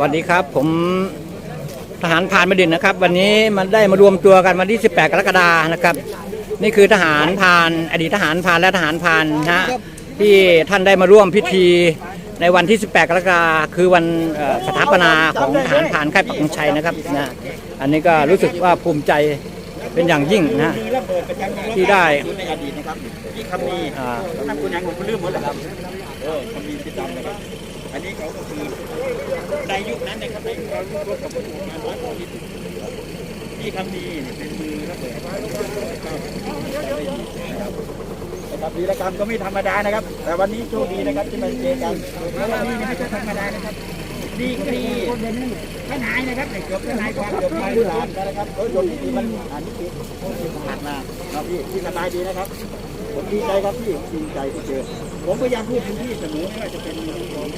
วัสดีครับ ผมทหารพรานบดินทร์นะครับ วันนี้มันได้มารวมตัวกันวันที่ 18 กรกฎานะครับ นี่คือทหารพราน อดีตทหารพรานและทหารพรานนะฮะที่ท่านได้มาร่วมพิธีในวันที่ 18 กรกฎาคือวันเอ่อสถาปนาของทหารพรานค่ายปักธงชัยนะครับนะอันนี้ก็รู้สึกว่าภูมิใจเป็นอย่างยิ่งนะมีระเบิดประจำที่ได้ในอดีตนะครับที่คำมีอ่าท่านคุณยังผมลืมหมดแล้วครับเออคำมีที่จำนะครับ อันนี้เขาก็คือในยุคนั้นนะครับในยุคเราร่วมกับผู้งานร้อยกว่าปีที่คำมีเนี่ยเป็นมือระเบิดนะครับวีรกรรมก็ไม่ธรรมดานะครับ แต่วันนี้โชคดีนะครับที่มาเจอกันแล้ววันนี้ไม่ใช่ธรรมดานะครับดีกรีทนายนะครับในจบทนายความจบมาที่หลานนะครับโดยจบนิติมันอ่านนิติผ่านมาครับพี่พี่สบายดีนะครับผมดีใจครับพี่ดีใจที่เจอ ผมพยายามพูดถึงพี่เสมอไม่ว่าจะเป็นของ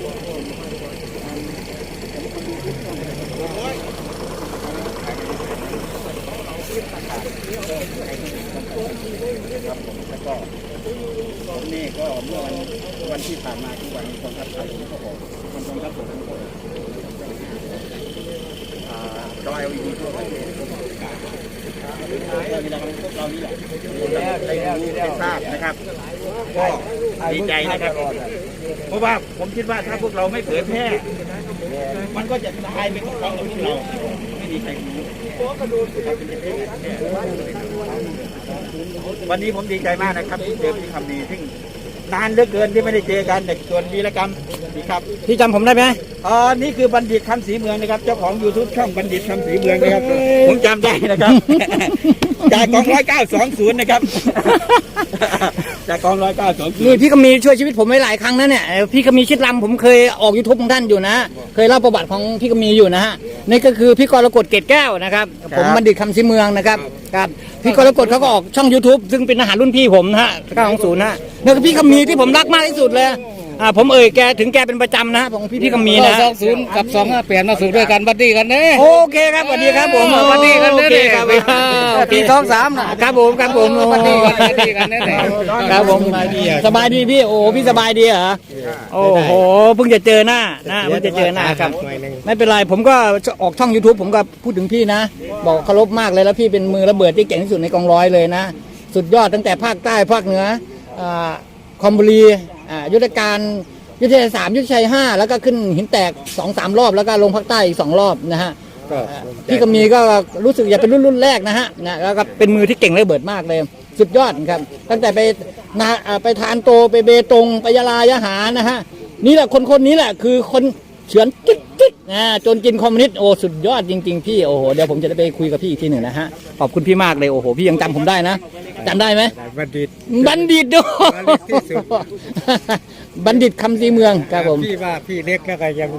ครับผมแล้วก็นี่ก็เมื่อวันวันที่ผ่านมาทุกวันกองทัพไทยผมก็บอกกองทัพผมก็บอก จอ LED ทั่วประเทศเรามีเราเรานี่แหละได้รู้ได้ทราบนะครับก็ดีใจนะครับ เพราะว่าผมคิดว่าถ้าพวกเราไม่เผยแพร่ มันก็จะตายไปกับเราพวกเราไม่มีใครรู้วันนี้ผมดีใจมากนะครับที่เจอพี่คำดีซึ่งนานเหลือเกินที่ไม่ได้เจอกันแต่ส่วนวีรกรรม ดีครับพี่จำผมได้ไหมอ๋อนี่คือบัณฑิตคำศรีเมืองนะครับ เจ้าของ YouTube ช่องบัณฑิตคำศรีเมืองนะครับ ผมจำได้นะครับ จากกองร้อยเก้าสองศูนย์นะครับ จากกองร้อยเก้าสองศูนนี่ย์พี่ก็มีช่วยชีวิตผมไว้หลายครั้งนะเนี่ยเอ่อพี่ก็มีชิดลำผมเคยออกยูทูบของท่านอยู่นะ เคยเล่าประวัติของพี่ก็มีอยู่นะฮะนี่ก็คือพี่กรกฎเกตแก้วนะครับ ผมบัณฑิตคำซีเมืองนะครับครับพี่กรกฎเขาก็ออกช่อง YouTube ซึ่งเป็นอาหารรุ่นพี่ผมนะฮะ920นะฮะนี่คือพี่ก็มีที่ผมรักมากที่สุดเลย อ่าผมเอ่ยแกถึงแกเป็นประจำนะของพี่พี่ก็มีนะสองศูนย์กับสองห้าแปดมาสู่ด้วยกันบัดดี้กันเด้โอเคครับสวัสดีครับผมสวัสดีครับโอเคครับโอเคสองสามน่ะครับผมครับผมสวัสดีกันสวัสดีกันแน่ๆครับผมสบายดีสบายดีพี่โอ้พี่สบายดีเหรอโอ้โหเพิ่งจะเจอหน้านะเพิ่งจะเจอหน้าครับไม่เป็นไรผมก็ออกช่อง YouTube ผมก็พูดถึงพี่นะ บอกเคารพมากเลยแล้วพี่เป็นมือระเบิดที่เก่งที่สุดในกองร้อยเลยนะ สุดยอดตั้งแต่ภาคใต้ภาคเหนืออ่าคอมบุรี อ่ายุทธการยุทธชัยสามยุทธชัยห้าแล้วก็ขึ้นหินแตกสองสามรอบแล้วก็ลงภาคใต้อีกสองรอบนะฮะพี่ก็มีก็รู้สึกอย่าเป็นรุ่นรุ่นแรกนะฮะนะแล้วก็เป็นมือที่เก่งระเบิดมากเลยสุดยอดครับ ตั้งแต่ไปนาอ่าไปทานโตไปเบตงไปยาลายะหานะฮะนี่แหละคนคนนี้แหละคือคนเฉือนกิ๊กกิ๊กอ่าจนกินคอมมิวนิสต์โอ้สุดยอดจริง ๆ พี่โอ้โหเดี๋ยวผมจะได้ไปคุยกับพี่อีกทีหนึ่งนะฮะขอบคุณพี่มากเลยโอ้โหพี่ยังจำผมได้นะ จำได้ไหมบัดดี้บัณฑิตด้วยบัณฑิตที่สุด บัณฑิตคำซีเมืองครับผม พี่ว่าพี่เล็กแล้วก็ยัง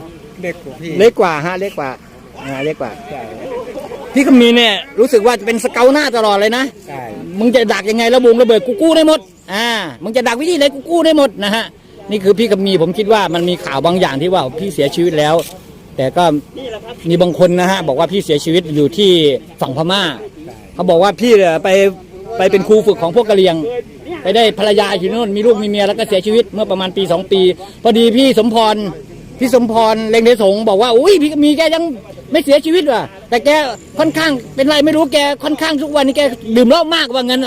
เล็กกว่าพี่เล็กกว่าฮะเล็กกว่าอ่าเล็กกว่า พี่ก็มีเนี่ยรู้สึกว่าจะเป็นสเกลหน้าตลอดเลยนะ ใช่ มึงจะดักยังไงระบุงระเบิดกูกู้ได้หมด อ่า มึงจะดักวิธีไหนกูกู้ได้หมดนะฮะ นี่คือพี่กับมีผมคิดว่ามันมีข่าวบางอย่างที่ว่าพี่เสียชีวิตแล้ว แต่ก็มีบางคนนะฮะบอกว่าพี่เสียชีวิตอยู่ที่ฝั่งพม่า เขาบอกว่าพี่เนี่ยไป ไปเป็นครูฝึกของพวกกะเหรี่ยง ไปได้ภรรยาอยู่นู่นมีลูกมีเมียแล้วก็เสียชีวิตเมื่อประมาณปีสองปี พอดีพี่สมพรพี่สมพรเล็งเดชสงบอกว่าอุ้ยพี่มีแกยังไม่เสียชีวิตว่ะแต่แกค่อนข้างเป็นไรไม่รู้แกค่อนข้างทุกวันนี้แกดื่มเหล้ามากว่างั้น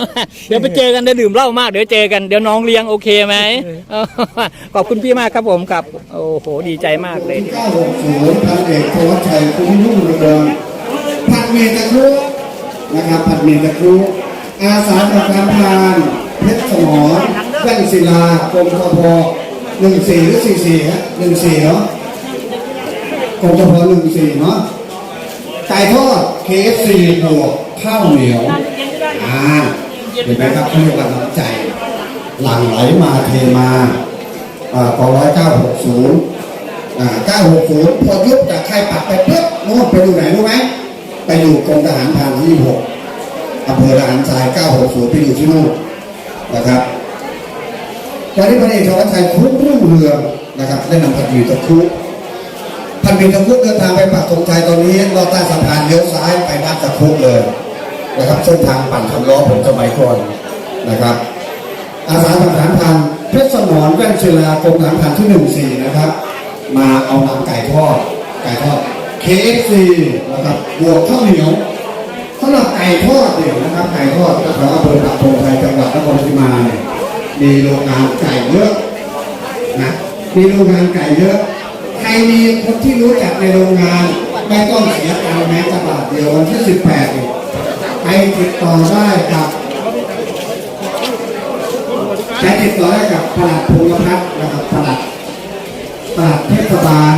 เดี๋ยวไปเจอกันเดี๋ยวดื่มเหล้ามากเดี๋ยวเจอกันเดี๋ยวน้องเลี้ยงโอเคไหมขอบคุณพี่มากครับผมครับโอ้โหดีใจมากเลย960พันเอกธวัชชัยคุ้มรุ่งเรืองผัดเมตะครุนะครับผัดเมตะครุ อาสาสมัครพรานเพชรสมรแว่นศิลากรมทพหนึ่งสี่หรือสี่สี่ฮะหนึ่งสี่เนาะกรมทพหนึ่งสี่เนาะไก่ทอด KFC บวกข้าวเหนียว อ่าเห็นไหมครับเขาเรียกว่าน้ำใจ หลั่งไหลมาเทมาอ่ากองร้อยเก้าหกศูนย์อ่า960พอยุบจากค่ายปักไปปุ๊บนู่นไปอยู่ไหนรู้ไหมไปอยู่กรมทหารพรานที่6 อำเภอทหารทราย960ไปอยู่ที่นู่นนะครับตอนนี้พลเอกชวัชชัยคุ้มรุ่งเรืองนะครับได้นำพันธุ์ตะคุพันธุ์ตะคุเดินทางไปปักธงชัยตอนนี้ลอดใต้สะพานเลี้ยวซ้ายไปบ้านตะคุเลยนะครับเส้นทางปั่นทำล้อผมสมัยก่อนนะครับ อาสาสมัครทหารพรานเพชรสมรแว่นศิลากรมทารพรานที่หนึ่งสี่นะครับ มาเอาหนังไก่ทอดไก่ทอด KFC นะครับบวกข้าวเหนียวสำหรับ ก่ทอดเนี่ยนะครับไก่ทอดแถวอำเภอปักธงชัยจังหวัดนครราชสีมาเนี่ยมีโรงงานไก่เยอะนะมีโรงงานไก่เยอะใครมีคนที่รู้จักในโรงงานไม่ต้องเสียตังค์แม้แต่บาทเดียววันที่ 18เนี่ยไปติดต่อได้กับใช้ติดต่อได้กับปลัดภูมิพัฒน์นะครับปลัดปลัดเทศบาล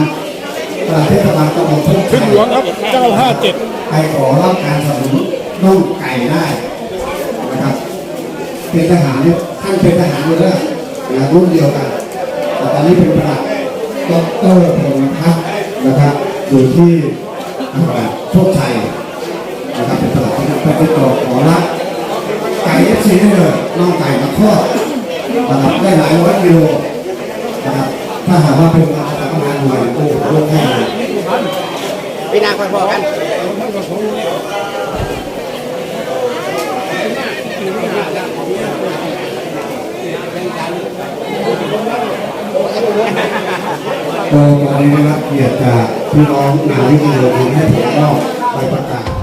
ปลัดเทศบาลตำบลทุ่งชัยหลวงครับ957ไปขอรับการสนับสนุน น่องไก่ได้นะครับเป็นทหารเนี่ยท่านเป็นทหารอยู่แล้วนะรุ่นเดียวกันแต่ตอนนี้เป็นประหลัดดอกเตอรภูมิพัฒน์นะครับอยู่ที่อ่าโชคชัยนะครับเป็นประหลัดที่ไปติดต่อขอรับไก่เอฟซีได้เลยน้องไก่มาทอดนะครับได้หลายร้อยกิโลนะครับถ้าหากว่าเป็นงานทำงานหน่วยโอ้โหลงแค่ไหนพี่นาคอยบอกกัน ก็วันนี้นะครับเกียรติจากพี่น้องนาวิทยาลัยให้ผมก็ไปประกาศ